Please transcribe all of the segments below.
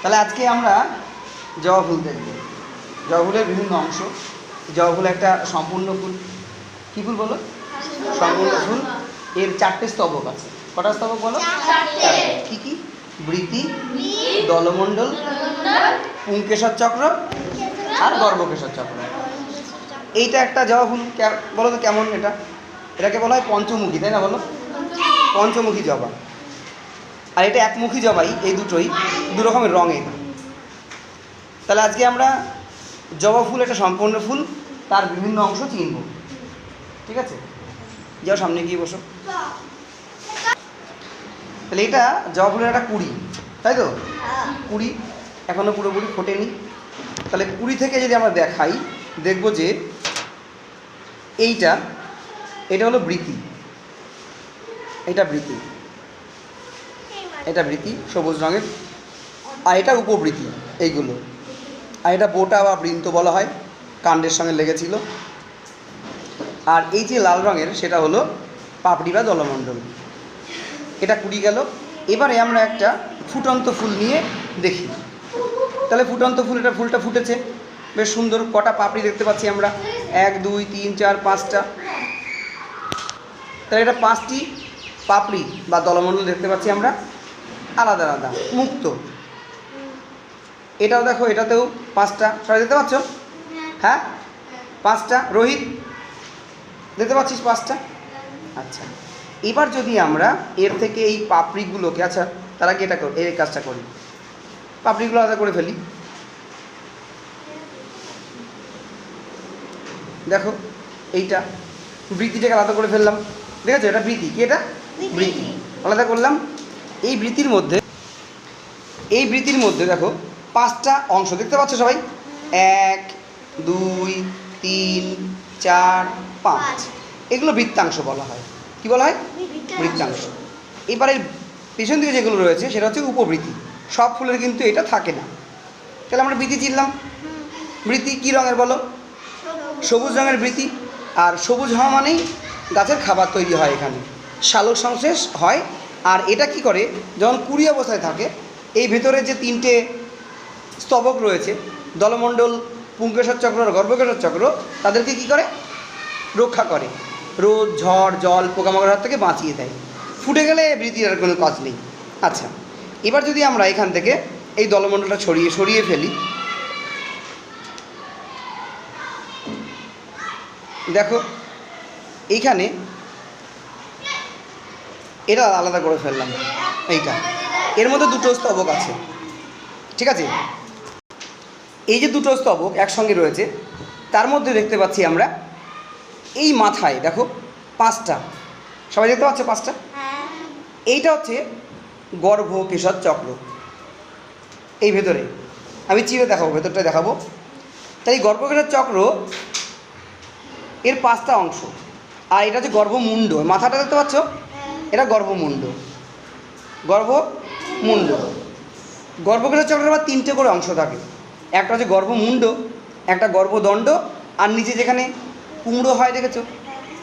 তাহলে আজকে আমরা জবা ফুল দেখব। জবা ফুলের বিভিন্ন অংশ। জবা ফুল একটা সম্পূর্ণ ফুল। কী ফুল বলো? সম্পূর্ণ ফুল। এর চারটে স্তবক আছে। কটা স্তবক বলো। কি কি? বৃতি দলমণ্ডল পুংকেশর চক্র আর গর্ভকেশর চক্র। এইটা একটা জবা ফুল। বলো তো কেমন এটা? এটাকে বলা হয় পঞ্চমুখী তাই না বলো? পঞ্চমুখী জবা। আর এটা একমুখী জবাই, এই দুটোই, দু রকমের রঙের তাহলে আজকে আমরা জবা ফুল, একটা সম্পূর্ণ ফুল, তার বিভিন্ন অংশ চিনব। ঠিক আছে? যাও সামনে গিয়ে বসো। তাহলে এটা জবা ফুলের একটা কুড়ি, তাই তো? কুড়ি এখনও পুরোপুরি ফোটেনি। তাহলে কুড়ি থেকে যদি আমরা দেখাই, দেখব যে এইটা, এটা হলো বৃতি এটা বৃতি এটা বৃতি সবুজ রঙের। আর এটা উপবৃতি এইগুলো। আর এটা বোটা বা বৃন্ত বলা হয়, কাণ্ডের সঙ্গে লেগেছিল। আর এই যে লাল রঙের, সেটা হলো পাপড়ি বা দলমণ্ডল। এটা কুড়ি গেল। এবারে আমরা একটা ফুটন্ত ফুল নিয়ে দেখি। তাহলে ফুটন্ত ফুল, এটা ফুলটা ফুটেছে। বেশ সুন্দর, কটা পাপড়ি দেখতে পাচ্ছি আমরা। এক, দুই, তিন, চার, পাঁচটা। তাহলে এটা পাঁচটি পাপড়ি বা দলমণ্ডল দেখতে পাচ্ছি আমরা। আলাদা আলাদা মুক্ত। এটাও দেখো এটাতেও পাঁচটা। সবাই দেখতে পাচ্ছ? হ্যাঁ? পাঁচটা। রোহিত দেখতে পাচ্ছিস পাঁচটা? আচ্ছা। এবার যদি আমরা এর থেকে এই পাপড়িগুলোকে আচ্ছা তারা কি এটা এই কাজটা করি? পাপড়িগুলো আলাদা করে ফেলি। দেখো এইটা বৃত্তিটাকে আলাদা করে ফেললাম। ঠিক আছে? এটা বৃত্তি। কি এটা? বৃত্তি। আলাদা করলাম। এই বৃত্তির মধ্যে এই বৃত্তির মধ্যে দেখো পাঁচটা অংশ দেখতে পাচ্ছ সবাই? এক দুই তিন চার পাঁচ। এগুলো বৃত্তাংশ বলা হয়। কি বলা হয়? বৃত্তাংশ। এবারে পেছন দিকে যেগুলো রয়েছে সেটা হচ্ছে উপবৃত্তি। সব ফুলের কিন্তু এটা থাকে না। তাহলে আমরা বৃত্তি চিনলাম। বৃত্তি কী রঙের বলো? সবুজ রঙের বৃত্তি। আর সবুজ হওয়া মানেই গাছের খাবার তৈরি হয় এখানে। শালক সংশ্লেষ হয় আর এটা কি করে? যখন কুড়ি অবস্থায় থাকে, এই ভেতরে যে তিনটে স্তবক রয়েছে, দলমণ্ডল, পুঙ্কেশ্বর চক্র আর গর্ভকেশ্বর চক্র, তাদেরকে কি করে? রক্ষা করে। রোদ, ঝড়, জল পোকামাকড় হাত থেকে বাঁচিয়ে দেয়। ফুটে গেলে বৃত্তির আর কোনো কাজ নেই। আচ্ছা এবার যদি আমরা এখান থেকে এই দলমণ্ডলটা ছড়িয়ে, সরিয়ে ফেলি। দেখো, এইখানে এটা আলাদা করে ফেললাম এইটা। এর মধ্যে দুটো স্তবক আছে। ঠিক আছে? এই যে দুটো স্তবক একসঙ্গে রয়েছে তার মধ্যে দেখতে পাচ্ছি আমরা এই মাথায় দেখো পাঁচটা। সবাই দেখতে পাচ্ছ পাঁচটা? এইটা হচ্ছে গর্ভ কেশর চক্র। এই ভেতরে। আমি চিরে দেখাবো ভেতরটা দেখাবো। তাই গর্ভকেশর চক্র এর পাঁচটা অংশ। আর এটা হচ্ছে গর্ভমুণ্ড। মাথাটা দেখতে পাচ্ছ? গর্ভমুণ্ড। গর্ভমুণ্ড। গর্ভকেশর চক্রের আবার তিনটে করে অংশ থাকে। একটা হচ্ছে গর্ভমুণ্ড, একটা গর্ভদণ্ড, আর নিচে যেখানে কুমড়ো হয় দেখেছ?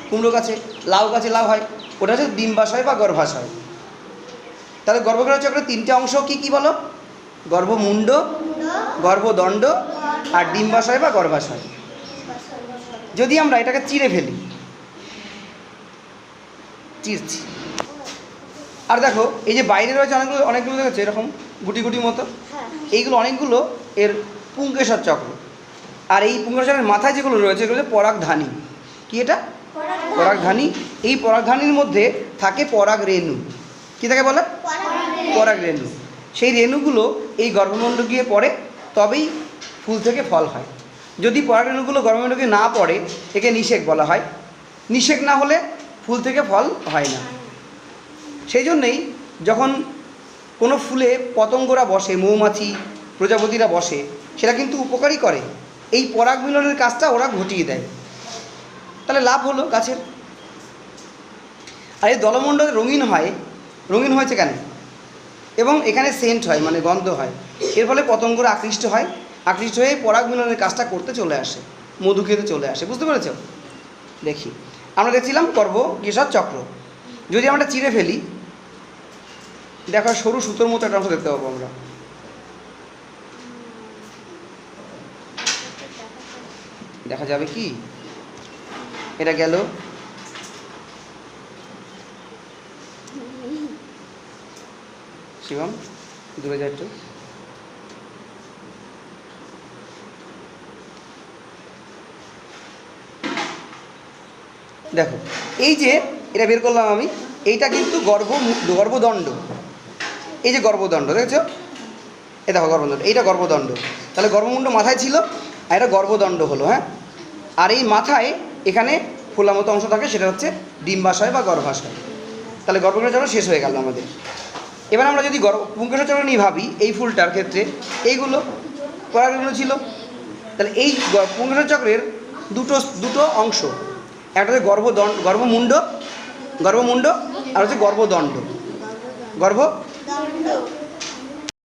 কুমড়ো গাছে, লাউ গাছে লাউ হয়, ওটা হচ্ছে ডিম্বাশয় বা গর্ভাশয় তাহলে গর্ভকেশর চক্রের তিনটে অংশ কি কি বলো? গর্ভমুণ্ড, গর্ভদণ্ড, আর ডিম্বাশয় বা গর্ভাশয় যদি আমরা এটাকে চিড়ে ফেলি চিরছি আর দেখো এই যে বাইরে রয়েছে অনেকগুলো অনেকগুলো দেখেছ? এরকম গুটি গুটি মতো? এইগুলো অনেকগুলো এর পুঙ্কেশ্বর চক্র। আর এই পুঙ্কেশ্বরের মাথায় যেগুলো রয়েছে এগুলো পরাগধানী। কি এটা? পরাগধানী। এই পরাগধানীর মধ্যে থাকে পরাগ রেণু। কী থাকে বলে? পরাগ রেণু। সেই রেণুগুলো এই গর্ভমণ্ড গিয়ে পড়ে তবেই ফুল থেকে ফল হয়। যদি পরাগ রেণুগুলো গর্ভমণ্ডকে না পড়ে একে নিষেক বলা হয়। নিষেক না হলে ফুল থেকে ফল হয় না। সেই জন্যেই যখন কোনো ফুলে পতঙ্গরা বসে, মৌমাছি, প্রজাপতিরা বসে, সেটা কিন্তু উপকারই করে। এই পরাগ মিলনের কাজটা ওরা ঘটিয়ে দেয়। তাহলে লাভ হলো গাছের? আর এই দলমণ্ডল রঙিন হয়, রঙিন হয়েছে কেন? এবং এখানে সেন্ট হয় মানে গন্ধ হয়। এর ফলে পতঙ্গরা আকৃষ্ট হয়, আকৃষ্ট হয়ে পরাগ মিলনের কাজটা করতে চলে আসে, মধু খেতে চলে আসে। বুঝতে পেরেছ? দেখি। আমরা দেখছিলাম করব কেশর চক্র। যদি আমরা চিড়ে ফেলি দেখো সরু সুতোর মতো একটা অংশ দেখতে পাবো আমরা। দেখা যাবে কি? এটা গেল। শিবম, দূরে যা দেখো, এই যে এটা বের করলাম আমি, এইটা কিন্তু গর্ভ গর্ভদণ্ড। এই যে গর্ভদণ্ড, দেখেছ? এই দেখো গর্ভদণ্ড, এইটা গর্ভদণ্ড। তাহলে গর্ভমুণ্ড মাথায় ছিল আর এটা গর্ভদণ্ড হলো হ্যাঁ? আর এই মাথায় এখানে ফোলা মতো অংশ থাকে, সেটা হচ্ছে ডিম্বাশয় বা গর্ভাশয়। তাহলে গর্ভকেশ চক্র শেষ হয়ে গেল আমাদের। এবার আমরা যদি গর্ভ চক্র নিয়ে ভাবি, এই ফুলটার ক্ষেত্রে এইগুলো পরাগগুলো ছিল। তাহলে এই গ- পুঙ্কেশ চক্রের দুটো দুটো অংশ, একটা হচ্ছে গর্ভদণ্ড, গর্ভমুণ্ড গর্ভমুণ্ড আর হচ্ছে গর্ভদণ্ড। গর্ভ Shalom.